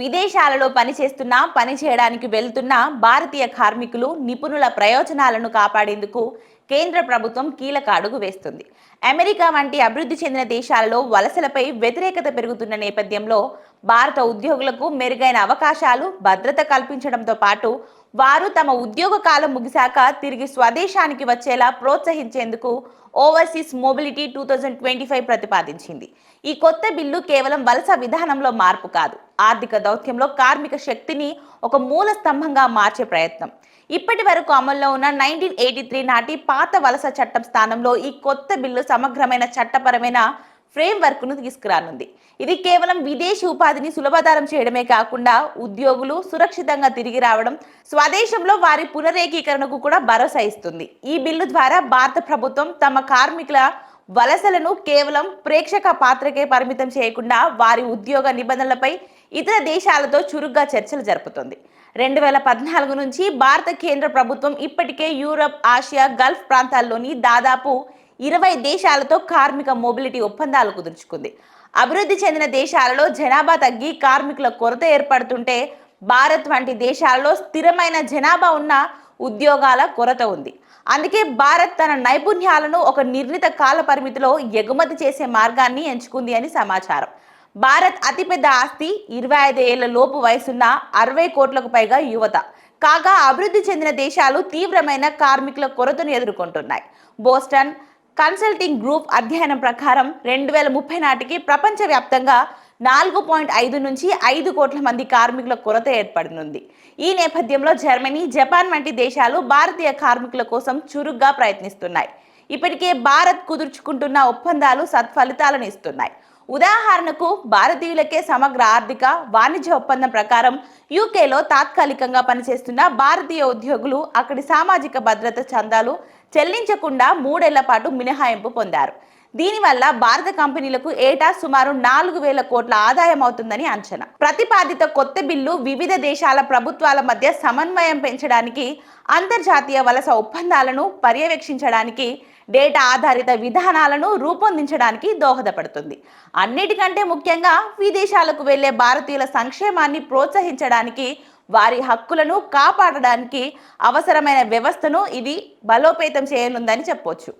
విదేశాలలో పనిచేస్తున్న పని చేయడానికి వెళ్తున్న భారతీయ కార్మికులు నిపుణుల ప్రయోజనాలను కాపాడేందుకు కేంద్ర ప్రభుత్వం కీలక అడుగు వేస్తుంది. అమెరికా వంటి అభివృద్ధి చెందిన దేశాలలో వలసలపై వ్యతిరేకత పెరుగుతున్న నేపథ్యంలో భారత ఉద్యోగులకు మెరుగైన అవకాశాలు భద్రత కల్పించడంతో పాటు వారు తమ ఉద్యోగ కాలం ముగిశాక తిరిగి స్వదేశానికి వచ్చేలా ప్రోత్సహించేందుకు overseas mobility two thousand twenty five ప్రతిపాదించింది. ఈ కొత్త బిల్లు కేవలం వలస విధానంలో మార్పు కాదు ఆర్థిక దౌత్యంలో కార్మిక శక్తిని ఒక మూల స్తంభంగా మార్చే ప్రయత్నం. ఇప్పటి వరకు అమల్లో ఉన్న నైన్టీన్ ఎయిటీ త్రీ నాటి పాత వలస చట్టం స్థానంలో ఈ కొత్త బిల్లు సమగ్రమైన చట్టపరమైన ఫ్రేమ్వర్క్ను తీసుకురానుంది. ఇది కేవలం విదేశీ ఉపాధిని సులభతరం చేయడమే కాకుండా ఉద్యోగులు సురక్షితంగా తిరిగి రావడం స్వదేశంలో వారి పునరేకీకరణకు కూడా భరోసా ఇస్తుంది. ఈ బిల్లు ద్వారా భారత ప్రభుత్వం తమ కార్మికుల వలసలను కేవలం ప్రేక్షక పాత్రకే పరిమితం చేయకుండా వారి ఉద్యోగ నిబంధనలపై ఇతర దేశాలతో చురుగ్గా చర్చలు జరుపుతుంది. రెండు వేల పద్నాలుగు నుంచి భారత కేంద్ర ప్రభుత్వం ఇప్పటికే యూరప్ ఆసియా గల్ఫ్ ప్రాంతాల్లోని దాదాపు ఇరవై దేశాలతో కార్మిక మొబిలిటీ ఒప్పందాలు కుదుర్చుకుంది. అభివృద్ధి చెందిన దేశాలలో జనాభా తగ్గి కార్మికుల కొరత ఏర్పడుతుంటే భారత్ వంటి దేశాలలో స్థిరమైన జనాభా ఉన్న ఉద్యోగాల కొరత ఉంది. అందుకే భారత్ తన నైపుణ్యాలను ఒక నిర్ణీత కాల పరిమితిలో ఎగుమతి చేసే మార్గాన్ని ఎంచుకుంది అని సమాచారం. భారత్ అతిపెద్ద ఆస్తి ఇరవై ఐదు ఏళ్ళ లోపు వయసున్న అరవై కోట్లకు పైగా యువత. కాగా అభివృద్ధి చెందిన దేశాలు తీవ్రమైన కార్మికుల కొరతను ఎదుర్కొంటున్నాయి. బోస్టన్ కన్సల్టింగ్ గ్రూప్ అధ్యయనం ప్రకారం రెండు వేల ముప్పై నాటికి ప్రపంచవ్యాప్తంగా నాలుగు పాయింట్ ఐదు నుంచి ఐదు కోట్ల మంది కార్మికుల కొరత ఏర్పడనుంది. ఈ నేపథ్యంలో జర్మనీ జపాన్ వంటి దేశాలు భారతీయ కార్మికుల కోసం చురుగ్గా ప్రయత్నిస్తున్నాయి. ఇప్పటికే భారత్ కుదుర్చుకుంటున్న ఒప్పందాలు సత్ఫలితాలను ఇస్తున్నాయి. ఉదాహరణకు భారతీయులకే సమగ్ర ఆర్థిక వాణిజ్య ఒప్పందం ప్రకారం యూకేలో తాత్కాలికంగా పనిచేస్తున్న భారతీయ ఉద్యోగులు అక్కడి సామాజిక భద్రత చందాలు చెల్లించకుండా మూడేళ్ళ పాటు మినహాయింపు పొందారు. దీనివల్ల భారత కంపెనీలకు ఏటా సుమారు నాలుగు వేల కోట్ల ఆదాయం అవుతుందని అంచనా. ప్రతిపాదిత కొత్త బిల్లు వివిధ దేశాల ప్రభుత్వాల మధ్య సమన్వయం పెంచడానికి అంతర్జాతీయ వలస ఒప్పందాలను పర్యవేక్షించడానికి డేటా ఆధారిత విధానాలను రూపొందించడానికి దోహదపడుతుంది. అన్నిటికంటే ముఖ్యంగా విదేశాలకు వెళ్ళే భారతీయుల సంక్షేమాన్ని ప్రోత్సహించడానికి వారి హక్కులను కాపాడడానికి అవసరమైన వ్యవస్థను ఇది బలోపేతం చేయనుందని చెప్పొచ్చు.